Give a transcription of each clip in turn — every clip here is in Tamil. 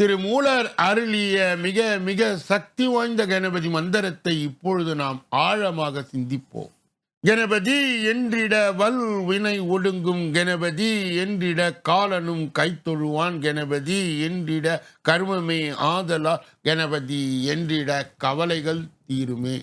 திரு மூலர் அருளிய மிக மிக சக்தி வாய்ந்த கணபதி மந்திரத்தை இப்பொழுது நாம் ஆழமாக சிந்திப்போம். கணபதி என்றிட வல் வினை ஒடுங்கும் கணபதி என்றிட காலனும் கைத்தொழுவான் கணபதி என்றிட கர்மமே ஆதலா கணபதி என்றிட கவலைகள் தீருமே.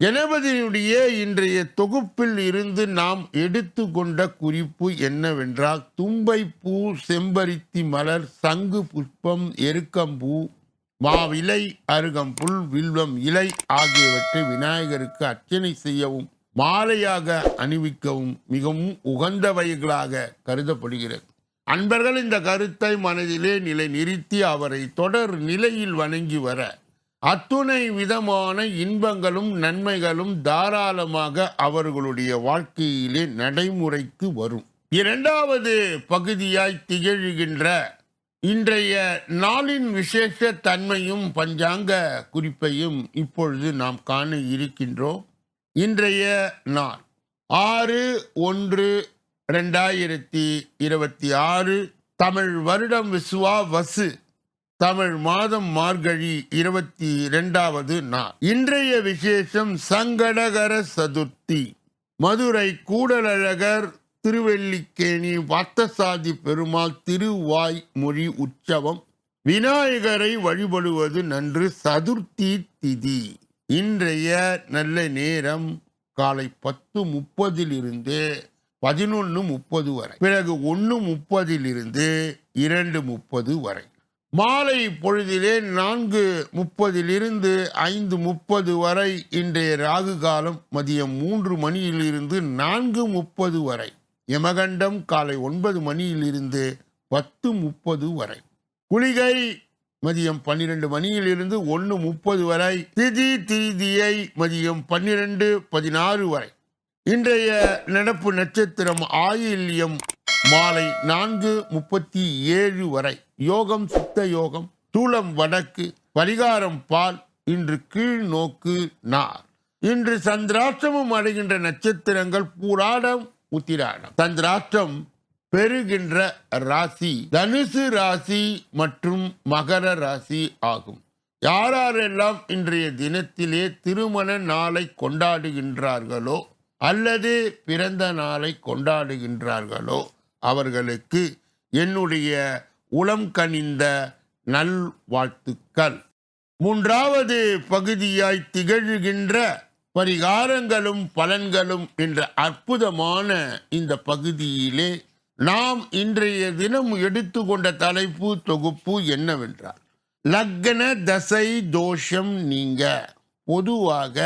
கணபதியினுடைய இன்றைய தொகுப்பில் இருந்து நாம் எடுத்துக்கொண்ட குறிப்பு என்னவென்றால் தும்பை பூ செம்பருத்தி மலர் சங்கு புஷ்பம் எருக்கம்பூ மாவிலை அருகம்புல் வில்வம் இலை ஆகியவற்றை விநாயகருக்கு அர்ச்சனை செய்யவும் மாலையாக அணிவிக்கவும் மிகவும் உகந்தவைகளாக கருதப்படுகிறது. அன்பர்கள் இந்த கருத்தை மனதிலே நிலை நிறுத்தி அவரை தொடர் நிலையில் வணங்கி வர அத்துணை விதமான இன்பங்களும் நன்மைகளும் தாராளமாக அவர்களுடைய வாழ்க்கையிலே நடைமுறைக்கு வரும். இரண்டாவது பகுதியாய் திகழ்கின்ற இன்றைய நாளின் விசேஷ தன்மையும் பஞ்சாங்க குறிப்பையும் இப்பொழுது நாம் காண இருக்கின்றோம். இன்றைய நாள் ஆறு ஒன்று ரெண்டாயிரத்தி இருபத்தி ஆறு தமிழ் வருடம் விசுவா வசு. தமிழ் மாதம் மார்கழி இருபத்தி இரண்டாவது நாள். இன்றைய விசேஷம் சங்கடகர சதுர்த்தி. மதுரை கூடலழகர் திருவெல்லிக்கேணி வாத்தசாதி பெருமாள் திருவாய் மொழி உற்சவம். விநாயகரை வழிபடுவது நன்று சதுர்த்தி திதி. இன்றைய நல்ல நேரம் காலை பத்து முப்பதிலிருந்து பதினொன்று முப்பது வரை. பிறகு ஒன்று முப்பதிலிருந்து இரண்டு முப்பது வரை. மாலை பொழுதிலே நான்கு முப்பதிலிருந்து ஐந்து முப்பது வரை இன்றைய ராகு காலம் மதியம் மூன்று மணியிலிருந்து நான்கு முப்பது வரை யமகண்டம் காலை ஒன்பது மணியிலிருந்து பத்து முப்பது வரை குளிகை மதியம் பன்னிரண்டு மணியிலிருந்து ஒன்று முப்பது வரை திதி தீதியை மதியம் பன்னிரண்டு பதினாறு வரை. இன்றைய நடப்பு நட்சத்திரம் ஆயில்யம் மாலை நான்கு முப்பத்தி ஏழு வரை யோகம் சித்த யோகம் தூளம் வடக்கு பரிகாரம் பால் இன்று கீழ் நோக்கு நார். இன்று சந்திராஷ்டமம் அடைகின்ற நட்சத்திரங்கள் பூராடம் உத்திராடம். சந்திராஷ்டம் பெறுகின்ற ராசி தனுசு ராசி மற்றும் மகர ராசி ஆகும். யாரெல்லாம் இன்றைய தினத்திலே திருமண நாளை கொண்டாடுகின்றார்களோ அல்லது பிறந்த நாளை கொண்டாடுகின்றார்களோ அவர்களுக்கு என்னுடைய உளம் கனிந்த நல்வாழ்த்துக்கள். மூன்றாவது பகுதியாய் திகழ்கின்ற பரிகாரங்களும் பலன்களும் என்ற அற்புதமான இந்த பகுதியிலே நாம் இன்றைய தினம் எடுத்துக்கொண்ட தலைப்பு தொகுப்பு என்னவென்றால் லக்ன தசை தோஷம் நீங்க. பொதுவாக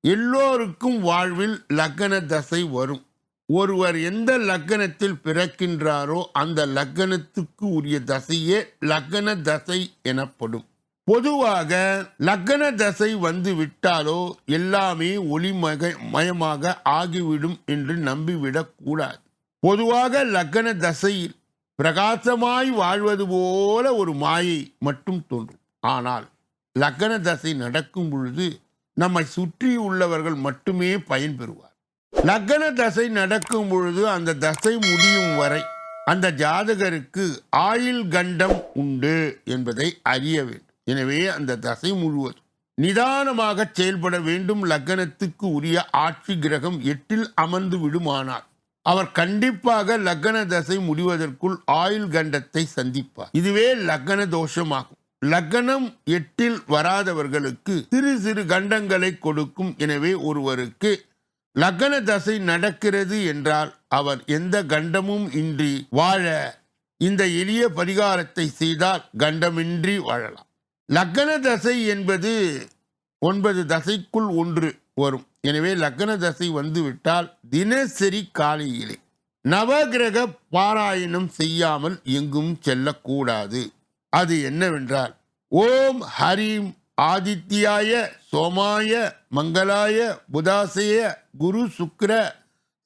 எல்லோருக்கும் வாழ்வில் லக்ன தசை வரும். ஒருவர் எந்த லக்னத்தில் பிறக்கின்றாரோ அந்த லக்னத்துக்கு உரிய தசையே லக்ன தசை எனப்படும். பொதுவாக லக்ன தசை வந்து விட்டாலோ எல்லாமே ஒளிமக மயமாக ஆகிவிடும் என்று நம்பிவிடக் கூடாது. பொதுவாக லக்ன தசையில் பிரகாசமாய் வாழ்வது போல ஒரு மாயை மட்டும் தோன்றும். ஆனால் லக்ன தசை நடக்கும் பொழுது நம்மை சுற்றி உள்ளவர்கள் மட்டுமே பயன்பெறுவார் லக்ன தசை நடக்கும் பொழுது அந்த தசை முடியும் வரை அந்த ஜாதகருக்கு ஆயுள் கண்டம் உண்டு என்பதை அறிய வேண்டும். எனவே அந்த தசை முழுவதும் நிதானமாக செயல்பட வேண்டும். லக்னத்துக்கு உரிய ஆட்சி கிரகம் எட்டில் அமர்ந்து விடுமானார் அவர் கண்டிப்பாக லக்ன தசை முடிவதற்குள் ஆயுள் கண்டத்தை சந்திப்பார். இதுவே லக்ன தோஷமாகும். லக்னம் எட்டில் வராதவர்களுக்கு சிறு சிறு கண்டங்களை கொடுக்கும். எனவே ஒருவருக்கு லக்ன தசை நடக்கிறது என்றால் அவர் எந்த கண்டமும் இன்றி வாழ இந்த எளிய பரிகாரத்தை செய்தால் கண்டமின்றி வாழலாம். லக்ன தசை என்பது ஒன்பது தசைக்குள் ஒன்று வரும். எனவே லக்ன தசை வந்துவிட்டால் தினசரி காலையிலே நவகிரக பாராயணம் செய்யாமல் எங்கும் செல்லக்கூடாது. அது என்னவென்றால் ஓம் ஹரீம் ஆதித்யாய சோமாய மங்களாய புதாசய குரு சுக்கர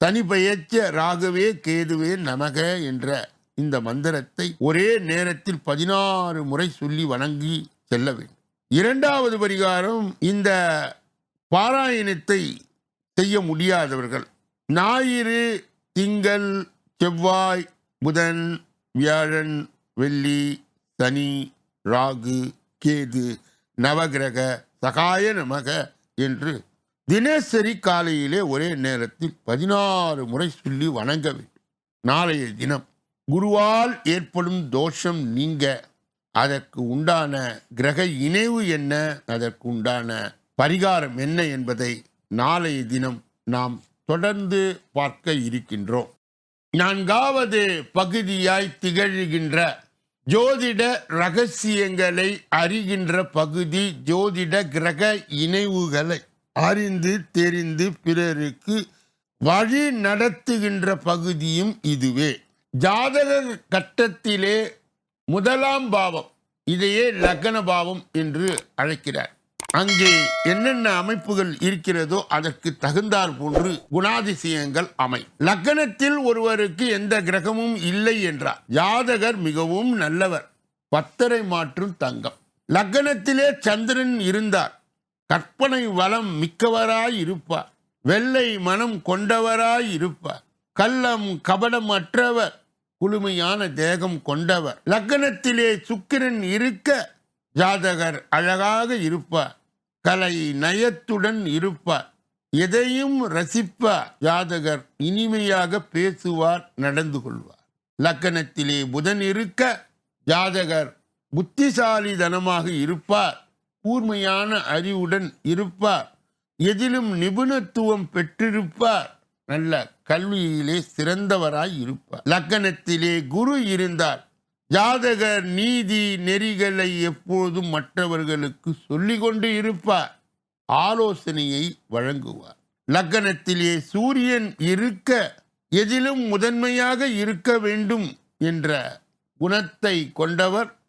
தனிபெயர்ச்ச ராகவே கேதுவே நமக என்ற இந்த மந்திரத்தை ஒரே நேரத்தில் பதினாறு முறை சொல்லி வணங்கி செல்ல வேண்டும். இரண்டாவது பரிகாரம் இந்த பாராயணத்தை செய்ய முடியாதவர்கள். ஞாயிறு திங்கள் செவ்வாய் புதன் வியாழன் வெள்ளி சனி ராகு கேது நவகிரக சகாய நமக என்று தினசரி காலையிலே ஒரே நேரத்தில் பதினாறு முறை சொல்லி வணங்க வேண்டும். நாளைய தினம் குருவால் ஏற்படும் தோஷம் நீங்க அதற்கு உண்டான கிரக இணைவு என்ன அதற்கு உண்டான பரிகாரம் என்ன என்பதை நாளைய தினம் நாம் தொடர்ந்து பார்க்க இருக்கின்றோம். நான்காவது பகுதியாய் திகழ்கின்ற ஜோதிட ரகசியங்களை அறிகின்ற பகுதி ஜோதிட கிரக இணைவுகளை அறிந்து தெரிந்து பிறருக்கு வழி நடத்துகின்ற பகுதியும் இதுவே. ஜாதக கட்டத்திலே முதலாம் பாவம் இதையே லக்ன பாவம் என்று அழைக்கிறார். அங்கே என்னென்ன அமைப்புகள் இருக்கிறதோ அதற்கு தகுந்தார் போன்று குணாதிசயங்கள் அமை. லக்னத்தில் ஒருவருக்கு எந்த கிரகமும் இல்லை என்றார். ஜாதகர் மிகவும் நல்லவர். பத்தரை மாற்றும் தங்கம். லக்னத்திலே சந்திரன் இருந்தார். கற்பனை வளம் மிக்கவராய் இருப்பார். வெள்ளை மனம் கொண்டவராய் இருப்பார். கள்ளம் கபடமற்றவர். குளுமையான தேகம் கொண்டவர். லக்னத்திலே சுக்கிரன் இருக்க ஜாதகர் அழகாக இருப்பார். கலை நயத்துடன் இருப்பார். எதையும் ரசிப்பார். ஜாதகர் இனிமையாக பேசுவார் நடந்து கொள்வார். லக்கணத்திலே புதன் இருக்க ஜாதகர் புத்திசாலிதனமாக இருப்பார். கூர்மையான அறிவுடன் இருப்பார். எதிலும் நிபுணத்துவம் பெற்றிருப்பார். நல்ல கல்வியிலே சிறந்தவராய் இருப்பார். லக்கணத்திலே குரு இருந்தார். ஜாதகர் நீதி நெறிகளை எப்போதும் மற்றவர்களுக்கு சொல்லி கொண்டு இருப்பார். ஆலோசனையை வழங்குவார். லக்கணத்திலே சூரியன் இருக்க எதிலும் முதன்மையாக இருக்க வேண்டும் என்ற குணத்தை கொண்டவர்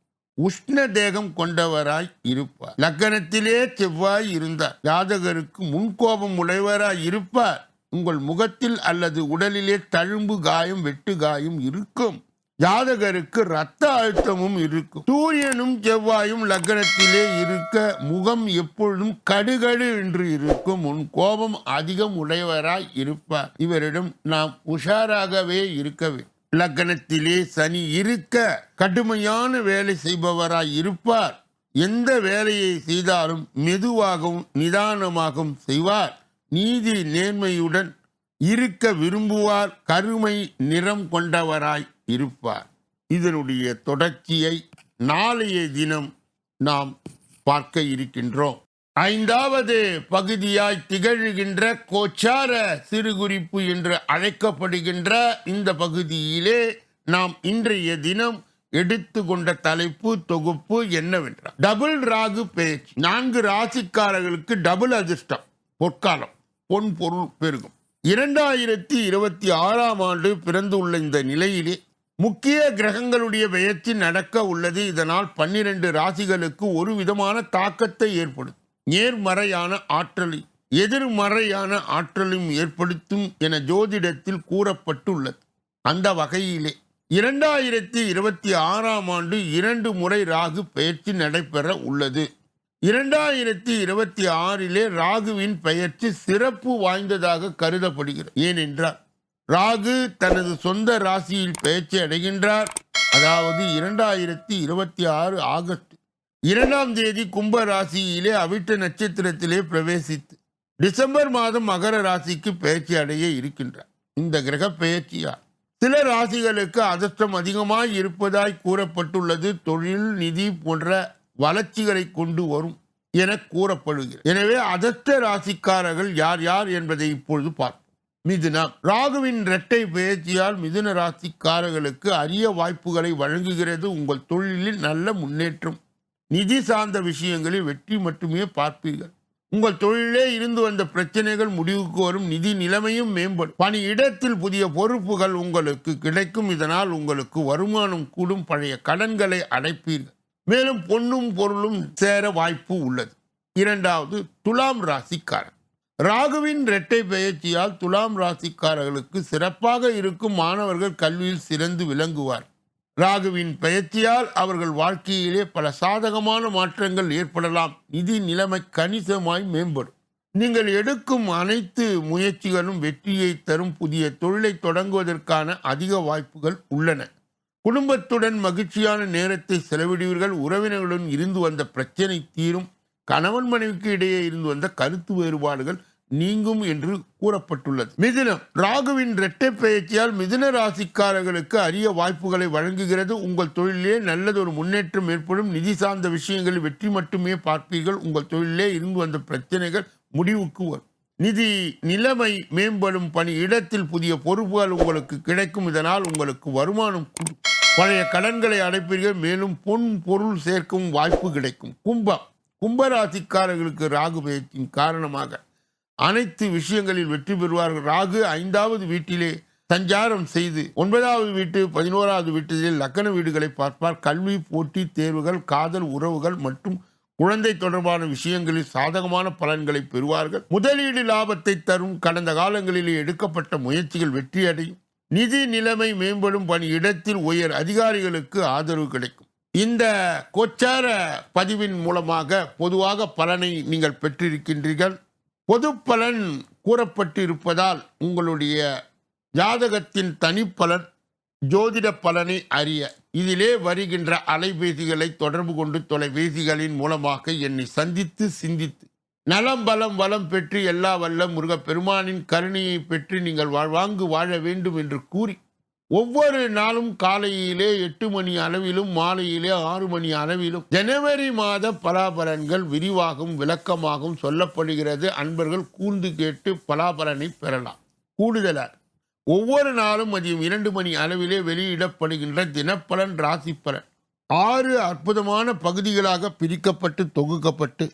உஷ்ண தேகம் கொண்டவராய் இருப்பார். லக்கணத்திலே செவ்வாய் இருந்தார். ஜாதகருக்கு முன்கோபம் உடையவராய் இருப்பார். உங்கள் முகத்தில் அல்லது உடலிலே தழும்பு காயம் வெட்டு காயம் இருக்கும். ஜாதகருக்கு ரத்த அழுத்தமும் இருக்கும். சூரியனும் செவ்வாயும் லக்னத்திலே இருக்க முகம் எப்பொழுதும் கடுகடு என்று இருக்கும். உன் கோபம் அதிகம் உடையவராய் இருப்பார். இவரிடம் நாம் உஷாராகவே இருக்கவே லக்னத்திலே சனி இருக்க கடுமையான வேலை செய்பவராய் இருப்பார். எந்த வேலையை செய்தாலும் மெதுவாகவும் நிதானமாகவும் செய்வார். நீதி நேர்மையுடன் இருக்க விரும்புவார். கருமை நிறம் கொண்டவராய் இருப்பார். இதனுடைய தொடர்ச்சியை நாளைய தினம் நாம் பார்க்க இருக்கின்றோம். ஐந்தாவது பகுதியாய் திகழ்கின்ற கோச்சார சிறுகுறிப்பு என்று அழைக்கப்படுகின்ற இந்த பகுதியிலே நாம் இன்றைய தினம் எடுத்துக்கொண்ட தலைப்பு தொகுப்பு என்னவென்றால் டபுள் ராகு பேச்சு. நான்கு ராசிக்காரர்களுக்கு டபுள் அதிர்ஷ்டம் பொற்காலம் பொன் பொருள் பெருகும். இரண்டாயிரத்தி இருபத்தி ஆறாம் ஆண்டு பிறந்துள்ள இந்த நிலையிலே முக்கிய கிரகங்களுடைய பெயர்ச்சி நடக்க உள்ளது. இதனால் பன்னிரண்டு ராசிகளுக்கு ஒரு விதமான தாக்கத்தை ஏற்படுத்தும். நேர்மறையான ஆற்றலை எதிர்மறையான ஆற்றலும் ஏற்படுத்தும் என ஜோதிடத்தில் கூறப்பட்டுள்ளது. அந்த வகையிலே இரண்டாயிரத்தி இருபத்தி ஆறாம் ஆண்டு இரண்டு முறை ராகு பெயர்ச்சி நடைபெற உள்ளது. இரண்டாயிரத்தி இருபத்தி ஆறிலே ராகுவின் பெயர்ச்சி சிறப்பு வாய்ந்ததாக கருதப்படுகிறது. ஏனென்றால் ராகு தனது சொந்த ராசியில் பெயர்ச்சி அடைகின்றார். அதாவது இரண்டாயிரத்தி இருபத்தி ஆறு ஆகஸ்ட் இரண்டாம் தேதி கும்ப ராசியிலே அவிட்ட நட்சத்திரத்திலே பிரவேசித்து டிசம்பர் மாதம் மகர ராசிக்கு பயிற்சி அடைய இருக்கின்றார். இந்த கிரக பெயர்ச்சியால் சில ராசிகளுக்கு அதிர்ஷ்டம் அதிகமாய் இருப்பதாய் கூறப்பட்டுள்ளது. தொழில் நிதி போன்ற வளர்ச்சிகளை கொண்டு வரும் என கூறப்படுகிறது. எனவே அதிர்ஷ்ட ராசிக்காரர்கள் யார் யார் என்பதை இப்பொழுது பார்ப்போம். மிதுனம். ராகுவின் இரட்டை பயிற்சியால் மிதுன ராசிக்காரர்களுக்கு அரிய வாய்ப்புகளை வழங்குகிறது. உங்கள் தொழிலில் நல்ல முன்னேற்றம் நிதி சார்ந்த விஷயங்களில் வெற்றி மட்டுமே பார்ப்பீர்கள். உங்கள் தொழிலே இருந்து வந்த பிரச்சனைகள் முடிவுக்கு வரும் நிதி நிலைமையும் மேம்படும். பணி இடத்தில் புதிய பொறுப்புகள் உங்களுக்கு கிடைக்கும் இதனால் உங்களுக்கு வருமானம் கூடும் பழைய கடன்களை அடைப்பீர்கள். மேலும் பொன்னும் பொருளும் சேர வாய்ப்பு உள்ளது. இரண்டாவது துலாம் ராசிக்காரர் ராகுவின் இரட்டை பெயர்ச்சியால் துலாம் ராசிக்காரர்களுக்கு சிறப்பாக இருக்கும் மாணவர்கள் கல்வியில் சிறந்து விளங்குவார் ராகுவின் பெயர்ச்சியால் அவர்கள் வாழ்க்கையிலே பல சாதகமான மாற்றங்கள் ஏற்படலாம். நிதி நிலைமை கணிசமாய் மேம்படும். நீங்கள் எடுக்கும் அனைத்து முயற்சிகளும் வெற்றியை தரும் புதிய தொழிலை தொடங்குவதற்கான அதிக வாய்ப்புகள் உள்ளன. குடும்பத்துடன் மகிழ்ச்சியான நேரத்தை செலவிடுவீர்கள். உறவினர்களுடன் இருந்து வந்த பிரச்சனை தீரும். கணவன் மனைவிக்கு இடையே இருந்து வந்த கருத்து வேறுபாடுகள் நீங்கும் என்று கூறப்பட்டுள்ளது. மிதுனம். ராகுவின் இரட்டை பெயர்ச்சியால் மிதுன ராசிக்காரர்களுக்கு அரிய வாய்ப்புகளை வழங்குகிறது. உங்கள் தொழிலே நல்லதொரு முன்னேற்றம் ஏற்படும். நிதி சார்ந்த விஷயங்களில் வெற்றி மட்டுமே பார்ப்பீர்கள். உங்கள் தொழிலே இருந்து வந்த பிரச்சனைகள் முடிவுக்கு வரும். நிதி நிலைமை மேம்படும் பணி இடத்தில் புதிய பொறுப்புகள் உங்களுக்கு கிடைக்கும். இதனால் உங்களுக்கு வருமானம் பழைய கடன்களை அடைப்பீர்கள். மேலும் பொன் பொருள் சேர்க்கும் வாய்ப்பு கிடைக்கும். கும்பம். கும்பராசிக்காரர்களுக்கு ராகு பயிற்சியின் காரணமாக அனைத்து விஷயங்களில் வெற்றி பெறுவார்கள். ராகு ஐந்தாவது வீட்டிலே சஞ்சாரம் செய்து ஒன்பதாவது வீட்டு பதினோராவது வீட்டிலே லக்கண வீடுகளை பார்ப்பார். கல்வி போட்டி தேர்வுகள் காதல் உறவுகள் மற்றும் குழந்தை தொடர்பான விஷயங்களில் சாதகமான பலன்களை பெறுவார்கள். முதலீடு லாபத்தை தரும். கடந்த காலங்களிலே எடுக்கப்பட்ட முயற்சிகள் வெற்றியடையும். நிதி நிலைமை மேம்படும் பணி இடத்தில் உயர் அதிகாரிகளுக்கு ஆதரவு கிடைக்கும். இந்த கோச்சார பதிவின் மூலமாக பொதுவாக பலனை நீங்கள் பெற்றிருக்கின்றீர்கள். பொது பலன் கூறப்பட்டிருப்பதால் உங்களுடைய ஜாதகத்தின் தனிப்பலன் ஜோதிட பலனை அறிய. இதிலே வருகின்ற அலைபேசிகளை தொடர்பு கொண்டு தொலைபேசிகளின் மூலமாக என்னை சந்தித்து சிந்தித்து. நலம் பலம் வளம் பெற்று எல்லா வல்ல முருகப் பெருமானின் கருணையை பெற்று நீங்கள் வாழ்வாங்கு வாழ வேண்டும் என்று கூறி ஒவ்வொரு நாளும் காலையிலே எட்டு மணி அளவிலும் மாலையிலே ஆறு மணி அளவிலும். ஜனவரி மாத பலாபலன்கள் விரிவாகவும் விளக்கமாகவும் சொல்லப்படுகிறது. அன்பர்கள் கூர்ந்து கேட்டு பலாபலனை பெறலாம். கூடுதலாக ஒவ்வொரு நாளும் மதியம் இரண்டு மணி அளவிலே வெளியிடப்படுகின்ற தினப்பலன் ராசி பலன் ஆறு அற்புதமான பகுதிகளாக பிரிக்கப்பட்டு தொகுக்கப்பட்டு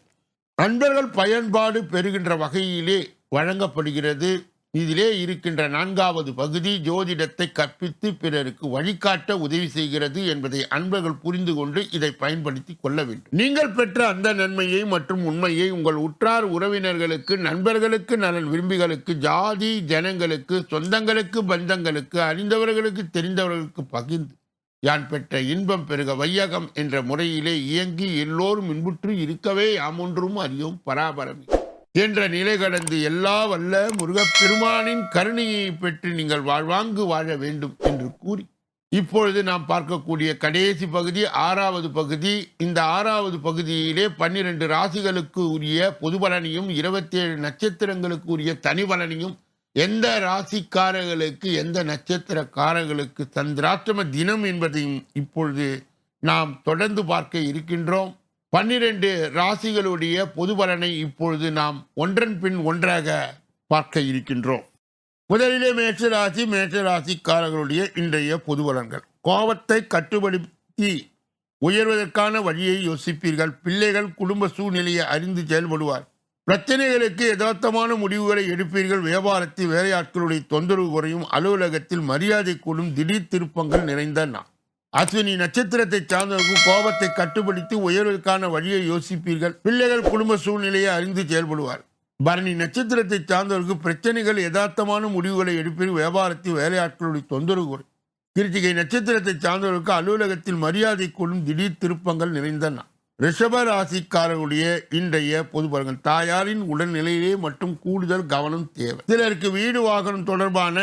அன்பர்கள் பயன்பாடு பெறுகின்ற வகையிலே வழங்கப்படுகிறது. இதிலே இருக்கின்ற நான்காவது பகுதி ஜோதிடத்தை கற்பித்து பிறருக்கு வழிகாட்ட உதவி செய்கிறது என்பதை அன்பர்கள் புரிந்து கொண்டு இதை பயன்படுத்தி கொள்ள வேண்டும். நீங்கள் பெற்ற அந்த நன்மையை மற்றும் உண்மையை உங்கள் உற்றார் உறவினர்களுக்கு நண்பர்களுக்கு நலன் விரும்பிகளுக்கு ஜாதி ஜனங்களுக்கு சொந்தங்களுக்கு பந்தங்களுக்கு அறிந்தவர்களுக்கு தெரிந்தவர்களுக்கு பகிர்ந்து யான் பெற்ற இன்பம் பெருக வையகம் என்ற முறையிலே இயங்கி எல்லோரும் இன்புற்று இருக்கவே யாமொன்றும் அறியும் பராபரமே. என்ற நிலை கடந்து எல்லா வல்ல முருகப்பெருமானின் கருணையை பெற்று நீங்கள் வாழ்வாங்கு வாழ வேண்டும் என்று கூறி இப்பொழுது நாம் பார்க்கக்கூடிய கடைசி பகுதி ஆறாவது பகுதி. இந்த ஆறாவது பகுதியிலே பன்னிரண்டு ராசிகளுக்கு உரிய பொது பலனையும் இருபத்தேழு நட்சத்திரங்களுக்கு உரிய தனி பலனையும் எந்த ராசிக்காரர்களுக்கு எந்த நட்சத்திரக்காரர்களுக்கு சந்திராஷ்டம தினம் என்பதையும் இப்பொழுது நாம் தொடர்ந்து பார்க்க இருக்கின்றோம். பன்னிரண்டு ராசிகளுடைய பொது பலனை இப்பொழுது நாம் ஒன்றன் பின் ஒன்றாக பார்க்க இருக்கின்றோம். முதலிலே மேஷராசி மேஷராசிக்காரர்களுடைய இன்றைய பொது பலன்கள். கோபத்தை கட்டுப்படுத்தி உயர்வதற்கான வழியை யோசிப்பீர்கள். பிள்ளைகள் குடும்ப சூழ்நிலையை அறிந்து செயல்படுவார். பிரச்சனைகளுக்கு யதார்த்தமான முடிவுகளை எடுப்பீர்கள். வியாபாரத்தில் வேலையாட்களுடைய தொந்தரவு குறையும். அலுவலகத்தில் மரியாதை கூடும். திடீர் திருப்பங்கள் நிறைந்த நான் அஸ்வினி நட்சத்திரத்தை சார்ந்தவர்கள் கோபத்தை கட்டுப்படுத்தி உயர்வதற்கான வழியை யோசிப்பீர்கள். பிள்ளைகள் குடும்ப சூழ்நிலையை அறிந்து செயல்படுவார். பரணி நட்சத்திரத்தை சார்ந்தவர்களுக்கு பிரச்சனைகள் யதார்த்தமான முடிவுகளை எடுப்பீர்கள் வியாபாரத்தில் வேலையாட்களுடைய தொந்தரவு குறை கிருத்திகை நட்சத்திரத்தை சார்ந்தவர்களுக்கு அலுவலகத்தில் மரியாதை கூடும் திடீர் திருப்பங்கள் நிறைந்த நாள். ரிஷப ராசிக்காரர்களுடைய இன்றைய பொது பலன்கள். தாயாரின் உடல்நிலையிலே மட்டும் கூடுதல் கவனம் தேவை. சிலருக்கு வீடு வாகனம் தொடர்பான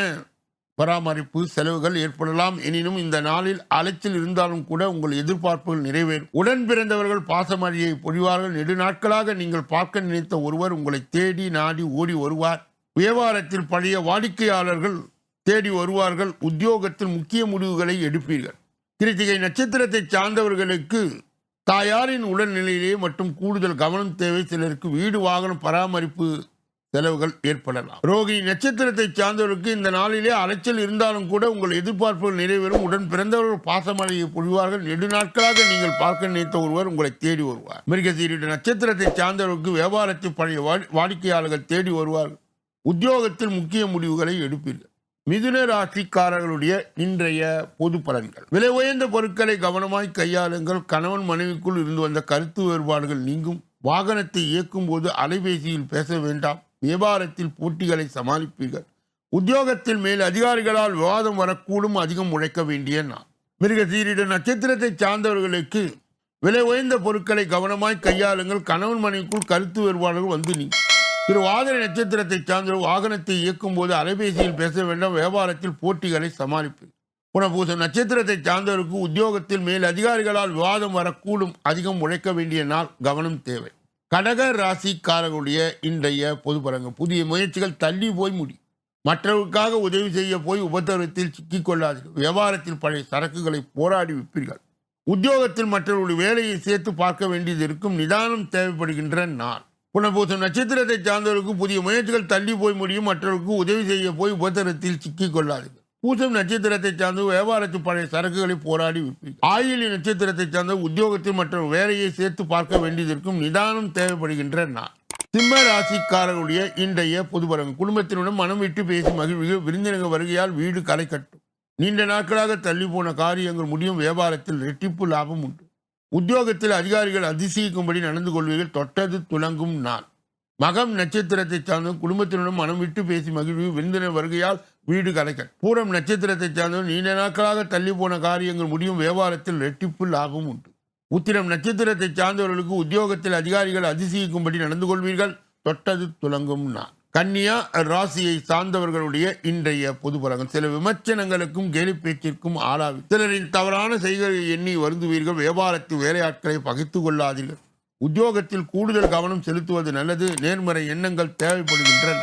பராமரிப்பு செலவுகள் ஏற்படலாம். எனினும் இந்த நாளில் அலைச்சல் இருந்தாலும் கூட உங்கள் எதிர்பார்ப்புகள் நிறைவேறும். உடன் பிறந்தவர்கள் பாசமழியை பொழிவார்கள். நெடுநாட்களாக நீங்கள் பார்க்க நினைத்த ஒருவர் உங்களை தேடி நாடி ஓடி வருவார். வியாபாரத்தில் பழைய வாடிக்கையாளர்கள் தேடி வருவார்கள். உத்தியோகத்தில் முக்கிய முடிவுகளை எடுப்பீர்கள். கிருத்திகை நட்சத்திரத்தை சார்ந்தவர்களுக்கு தாயாரின் உடல்நிலையிலே மற்றும் கூடுதல் கவனம் தேவை. சிலருக்கு வீடு வாகனம் பராமரிப்பு செலவுகள் ஏற்படலாம். ரோகி நட்சத்திரத்தை சார்ந்தவருக்கு இந்த நாளிலே அலைச்சல் இருந்தாலும் கூட உங்கள் எதிர்பார்ப்புகள் நிறைவேறும். உடன் பிறந்தவர்கள் பாசமழையை பொழிவார்கள். நெடுநாட்களாக நீங்கள் பார்க்க நினைத்த ஒருவர் உங்களை தேடி வருவார். மிருகசீரிட நட்சத்திரத்தை சார்ந்தவருக்கு வியாபாரத்தில் பழைய வாடிக்கையாளர்கள் தேடி வருவார்கள் உத்தியோகத்தில் முக்கிய முடிவுகளை எடுப்பீர்கள். மிதுன ராசிக்காரர்களுடைய இன்றைய பொது பலன்கள். விலை உயர்ந்த பொருட்களை கவனமாய் கையாளுங்கள். கணவன் மனைவிக்குள் இருந்து வந்த கருத்து வேறுபாடுகள் நீங்கும். வாகனத்தை இயக்கும் போது அலைபேசியில் பேச வேண்டாம். வியாபாரத்தில் போட்டிகளை சமாளிப்பீர்கள். உத்தியோகத்தில் மேல் அதிகாரிகளால் விவாதம் வரக்கூடும் அதிகம் உழைக்க வேண்டிய நாள். மிருகசீரிட நட்சத்திரத்தை சார்ந்தவர்களுக்கு விலை உயர்ந்த பொருட்களை கவனமாய் கையாளுங்கள். கணவன் மனைவிக்குள் கருத்து வேறுபாடுகள் வந்து நீ திரு வாதிரை நட்சத்திரத்தை சார்ந்த வாகனத்தை இயக்கும் போது அலைபேசியில் பேச வேண்டாம். வியாபாரத்தில் போட்டிகளை சமாளிப்பு புனபூச நட்சத்திரத்தை சார்ந்தவருக்கு உத்தியோகத்தில் மேல் அதிகாரிகளால் விவாதம் வரக்கூடும். அதிகம் உழைக்க வேண்டிய நாள் கவனம் தேவை. கடக ராசிக்காரர்களுடைய இன்றைய பொதுப்பரங்கு புதிய முயற்சிகள் தள்ளி போய் முடி. மற்றவர்களுக்காக உதவி செய்ய போய் உபத்திரத்தில் சிக்கிக் கொள்ளாதீர்கள். வியாபாரத்தில் பழைய சரக்குகளை போராடி விற்பீர்கள். உத்தியோகத்தில் மற்றவர்களுடைய வேலையை சேர்த்து பார்க்க வேண்டியது இருக்கும். நிதானம் தேவைப்படுகின்ற நான் புனர்பூசம் நட்சத்திரத்தை சார்ந்தவர்களுக்கு புதிய முயற்சிகள் தள்ளி போய் முடியும். மற்றவர்களுக்கு உதவி செய்ய போய் உபத்திரத்தில் சிக்கிக்கொள்ளாதீர்கள் பூசம் நட்சத்திரத்தை சார்ந்த வியாபாரத்தில் பழைய சரக்குகளை போராடி விற்பீர்கள். ஆயுளி நட்சத்திரத்தை சார்ந்த உத்தியோகத்தில் மற்றும் வேலையை சேர்த்து பார்க்க வேண்டியதற்கும் நிதானம் தேவைப்படுகின்ற நான் சிம்ம ராசிக்காரர்களுடைய இன்றைய பொதுபலன். குடும்பத்தினுடன் மனம் விட்டு பேசி மகிழ்வு விருந்தினங்க வருகையால் வீடு களை கட்டும். நீண்ட நாட்களாக தள்ளி போன காரியங்கள் முடியும் வியாபாரத்தில் ரெட்டிப்பு லாபம் உண்டு. உத்தியோகத்தில் அதிகாரிகள் அதிசயிக்கும்படி நடந்து கொள்வீர்கள். தொட்டது துலங்கும் நான் மகம் நட்சத்திரத்தை சார்ந்த குடும்பத்தினரும் மனம் விட்டு பேசி மகிழ்வு விருந்தினர் வருகையால் வீடு கலைக்க. பூரம் நட்சத்திரத்தை சார்ந்தவர் நீண்ட நாட்களாக தள்ளி போன காரியங்கள் முடியும் வியாபாரத்தில் ரெட்டிப்பு லாபம் உண்டு. உத்திரம் நட்சத்திரத்தை சார்ந்தவர்களுக்கு உத்தியோகத்தில் அதிகாரிகள் அதிசயிக்கும்படி நடந்து கொள்வீர்கள். தொட்டது துலங்கும் நான் கன்னியா ராசியை சார்ந்தவர்களுடைய இன்றைய பொது பலகம். சில விமர்சனங்களுக்கும் கேலி பேச்சிற்கும் ஆளாவி சிலரின் தவறான செய்களை எண்ணி வருந்துவீர்கள். வியாபாரத்தில் வேலையாட்களை பகைத்து கொள்ளாதீர்கள். உத்தியோகத்தில் கூடுதல் கவனம் செலுத்துவது நல்லது. நேர்மறை எண்ணங்கள் தேவைப்படுகின்றன.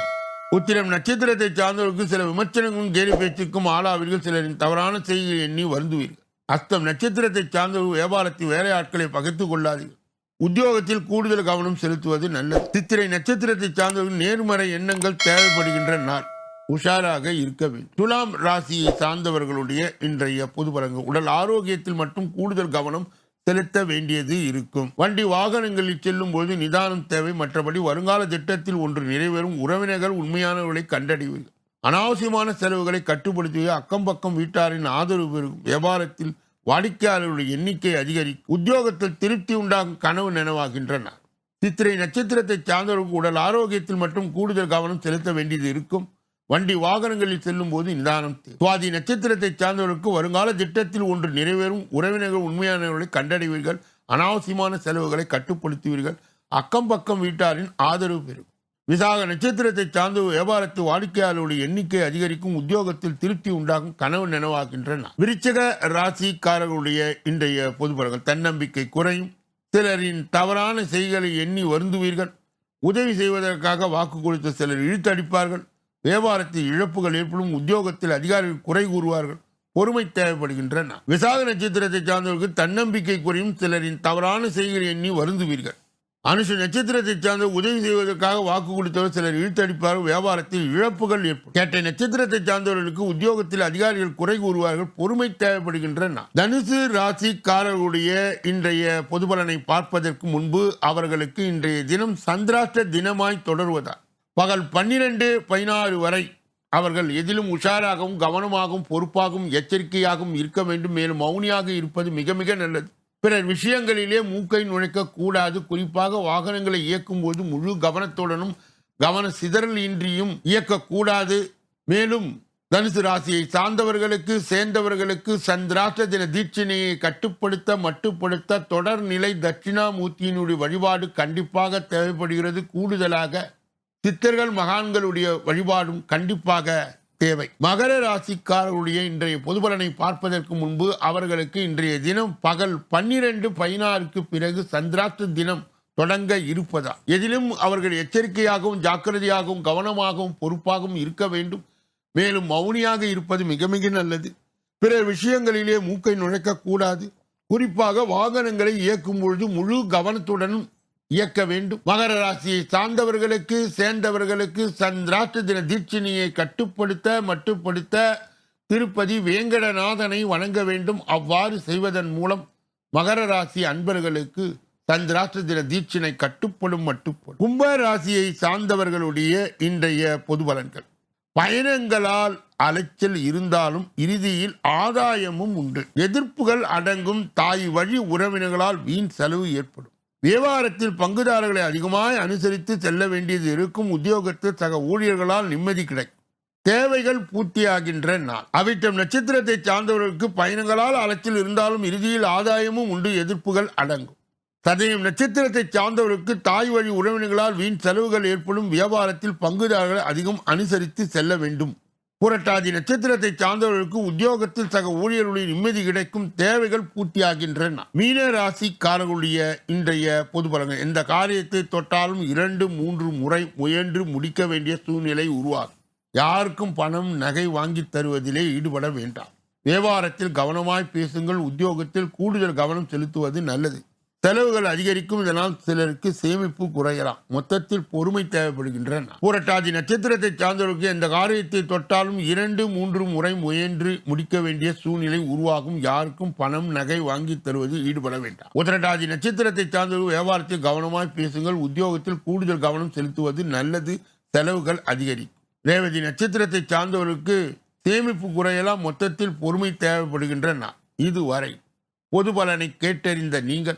உத்திரம் நட்சத்திரத்தை சார்ந்தவர்களுக்கு சில விமர்சனங்களும் கேலி பேச்சுக்கும் ஆளாவீர்கள். சிலரின் தவறான செய்திகள் எண்ணி வருந்துவீர்கள். அஸ்தம் நட்சத்திரத்தை சார்ந்தவர்கள் வியாபாரத்தில் வேலையாட்களை பகைத்து கொள்ளாதீர்கள். உத்தியோகத்தில் கூடுதல் கவனம் செலுத்துவது நல்லது. சித்திரை நட்சத்திரத்தை சார்ந்தவர்கள் நேர்மறை எண்ணங்கள் தேவைப்படுகின்ற நாள் உஷாராக இருக்க வேண்டும். துலாம் ராசியை சார்ந்தவர்களுடைய இன்றைய பொதுபலங்கள் உடல் ஆரோக்கியத்தில் மட்டும் கூடுதல் கவனம் செலுத்த வேண்டியது இருக்கும். வண்டி வாகனங்களில் செல்லும் போது நிதானம் தேவை. மற்றபடி வருங்கால திட்டத்தில் ஒன்று நிறைவேறும். உறவினர்கள் உண்மையானவர்களை கண்டறிவீர்கள் அனாவசியமான செலவுகளை கட்டுப்படுத்துவது அக்கம் பக்கம் வீட்டாரின் ஆதரவு பெறும் வியாபாரத்தில் வாடிக்கையாளர்களுடைய எண்ணிக்கை அதிகரிக்கும். உத்தியோகத்தில் திருப்தி உண்டாகும் கனவு நினைவாகின்றன. சித்திரை நட்சத்திரத்தை சார்ந்தவர்கள் உடல் ஆரோக்கியத்தில் மட்டும் கூடுதல் கவனம் செலுத்த வேண்டியது இருக்கும். வண்டி வாகனங்களில் செல்லும் போது நிதானம் சுவாதி நட்சத்திரத்தை சார்ந்தவர்களுக்கு வருங்கால திட்டத்தில் ஒன்று நிறைவேறும். உறவினர்கள் உண்மையானவர்களை கண்டறிவீர்கள் அனாவசியமான செலவுகளை கட்டுப்படுத்துவீர்கள். அக்கம் பக்கம் வீட்டாரின் ஆதரவு பெறும். விசாக நட்சத்திரத்தை சார்ந்த வியாபாரத்து வாடிக்கையாளர்களுடைய எண்ணிக்கை அதிகரிக்கும். உத்தியோகத்தில் திருப்தி உண்டாகும். கனவு நினைவாகின்றன. விருச்சக ராசிக்காரர்களுடைய இன்றைய பொதுப்பலங்கள் தன்னம்பிக்கை குறையும். சிலரின் தவறான செய்களை எண்ணி வருந்துவீர்கள். உதவி செய்வதற்காக வாக்கு கொடுத்த சிலர் இழுத்தடிப்பார்கள். வியாபாரத்தில் இழப்புகள் ஏற்படும் உத்தியோகத்தில் அதிகாரிகள் குறை கூறுவார்கள் பொறுமை தேவைப்படுகின்றன. விசாக நட்சத்திரத்தை சார்ந்தவர்களுக்கு தன்னம்பிக்கை குறையும் சிலரின் தவறான செய்கிற எண்ணி வருந்துவீர்கள். அனுஷ நட்சத்திரத்தை சார்ந்த உதவி செய்வதற்காக வாக்கு கொடுத்தவர் சிலர் இழுத்தடிப்பார்கள் வியாபாரத்தில் இழப்புகள் ஏற்படும். கேட்ட நட்சத்திரத்தை சார்ந்தவர்களுக்கு உத்தியோகத்தில் அதிகாரிகள் குறை கூறுவார்கள் பொறுமை தேவைப்படுகின்றன. தனுசு ராசிக்காரர்களுடைய இன்றைய பொது பலனை பார்ப்பதற்கு முன்பு அவர்களுக்கு இன்றைய தினம் சந்திராஷ்ட தினமாய் தொடர்வதால். பகல் பன்னிரெண்டு பதினாறு வரை அவர்கள் எதிலும் உஷாராகவும் கவனமாகவும் பொறுப்பாகவும் எச்சரிக்கையாகவும் இருக்க வேண்டும். மேலும் மௌனியாக இருப்பது மிக மிக நல்லது. பிறர் விஷயங்களிலே மூக்கை நுழைக்க கூடாது குறிப்பாக வாகனங்களை இயக்கும் போது முழு கவனத்துடனும் கவன சிதறல் இன்றியும் இயக்கக்கூடாது. மேலும் தனுசு ராசியை சார்ந்தவர்களுக்கு சேர்ந்தவர்களுக்கு சந்திராஷ்ட தின தீட்சணையை கட்டுப்படுத்த மட்டுப்படுத்த தொடர்நிலை தட்சிணாமூர்த்தியினுடைய வழிபாடு கண்டிப்பாக தேவைப்படுகிறது. கூடுதலாக சித்தர்கள் மகான்களுடைய வழிபாடும் கண்டிப்பாக தேவை. மகர ராசிக்காரர்களுடைய இன்றைய பொதுபலனை பார்ப்பதற்கு முன்பு அவர்களுக்கு இன்றைய தினம் பகல் பன்னிரண்டு பதினாறுக்கு பிறகு சந்திராத்து தினம் தொடங்க இருப்பதா? எதிலும் அவர்கள் எச்சரிக்கையாகவும் ஜாக்கிரதையாகவும் கவனமாகவும் பொறுப்பாகவும் இருக்க வேண்டும். மேலும் மௌனியாக இருப்பது மிக மிக நல்லது. பிற விஷயங்களிலே மூக்கை நுழைக்கக்கூடாது. குறிப்பாக வாகனங்களை இயக்கும் பொழுது முழு கவனத்துடனும் இயக்க வேண்டும். மகர ராசியை சார்ந்தவர்களுக்கு சேர்ந்தவர்களுக்கு சந்திராஷ்ட தின தீட்சினியை கட்டுப்படுத்த மட்டுப்படுத்த திருப்பதி வேங்கடநாதனை வணங்க வேண்டும். அவ்வாறு செய்வதன் மூலம் மகர ராசி அன்பர்களுக்கு சந்திராஷ்ட தின தீட்சினை கட்டுப்படும் மட்டுப்படும். கும்ப ராசியை சார்ந்தவர்களுடைய இன்றைய பொது பலன்கள். பயணங்களால் அலைச்சல் இருந்தாலும் இறுதியில் ஆதாயமும் உண்டு. எதிர்ப்புகள் அடங்கும். தாய் வழி உறவினர்களால் வீண் செலவு ஏற்படும். வியாபாரத்தில் பங்குதாரர்களை அதிகமாய் அனுசரித்து செல்ல வேண்டியது இருக்கும். உத்தியோகத்தில் சக ஊழியர்களால் நிம்மதி கிடைக்கும் தேவைகள் பூர்த்தியாகின்ற நாள். அவிட்டம் நட்சத்திரத்தை சார்ந்தவர்களுக்கு பயணங்களால் அலைச்சல் இருந்தாலும் இறுதியில் ஆதாயமும் உண்டு எதிர்ப்புகள் அடங்கும். சதயம் நட்சத்திரத்தை சார்ந்தவர்களுக்கு தாய் வழி உறவினர்களால் வீண் செலவுகள் ஏற்படும். வியாபாரத்தில் பங்குதாரர்களை அதிகம் அனுசரித்து செல்ல வேண்டும். புரட்டாதி நட்சத்திரத்தை சார்ந்தவர்களுக்கு உத்தியோகத்தில் சக ஊழியர்களுடைய நிம்மதி கிடைக்கும் தேவைகள் பூர்த்தியாகின்றன. மீன ராசிக்காரர்களுடைய இன்றைய பொது பலங்கள் எந்த காரியத்தை தொட்டாலும் இரண்டு மூன்று முறை முயன்று முடிக்க வேண்டிய சூழ்நிலை உருவாகும். யாருக்கும் பணம் நகை வாங்கி தருவதிலே ஈடுபட வேண்டாம். வியாபாரத்தில் கவனமாய் பேசுங்கள். உத்தியோகத்தில் கூடுதல் கவனம் செலுத்துவது நல்லது. செலவுகள் அதிகரிக்கும் இதனால் சிலருக்கு சேமிப்பு குறையலாம். மொத்தத்தில் பொறுமை தேவைப்படுகின்றன. பூரட்டாதி நட்சத்திரத்தை சார்ந்தவர்களுக்கு இந்த காரியத்தை தொட்டாலும் இரண்டு மூன்று முறை முயன்று முடிக்க வேண்டிய சூழ்நிலை உருவாகும். யாருக்கும் பணம் நகை வாங்கி தருவது ஈடுபட வேண்டாம். உத்திரட்டாதி நட்சத்திரத்தை சார்ந்தவர்கள் வியாபாரத்தில் கவனமாய் பேசுங்கள். உத்தியோகத்தில் கூடுதல் கவனம் செலுத்துவது நல்லது. செலவுகள் அதிகரிக்கும். ரேவதி நட்சத்திரத்தை சார்ந்தவர்களுக்கு சேமிப்பு குறையலாம். மொத்தத்தில் பொறுமை தேவைப்படுகின்றன. இதுவரை பொது பலனை கேட்டறிந்த நீங்கள்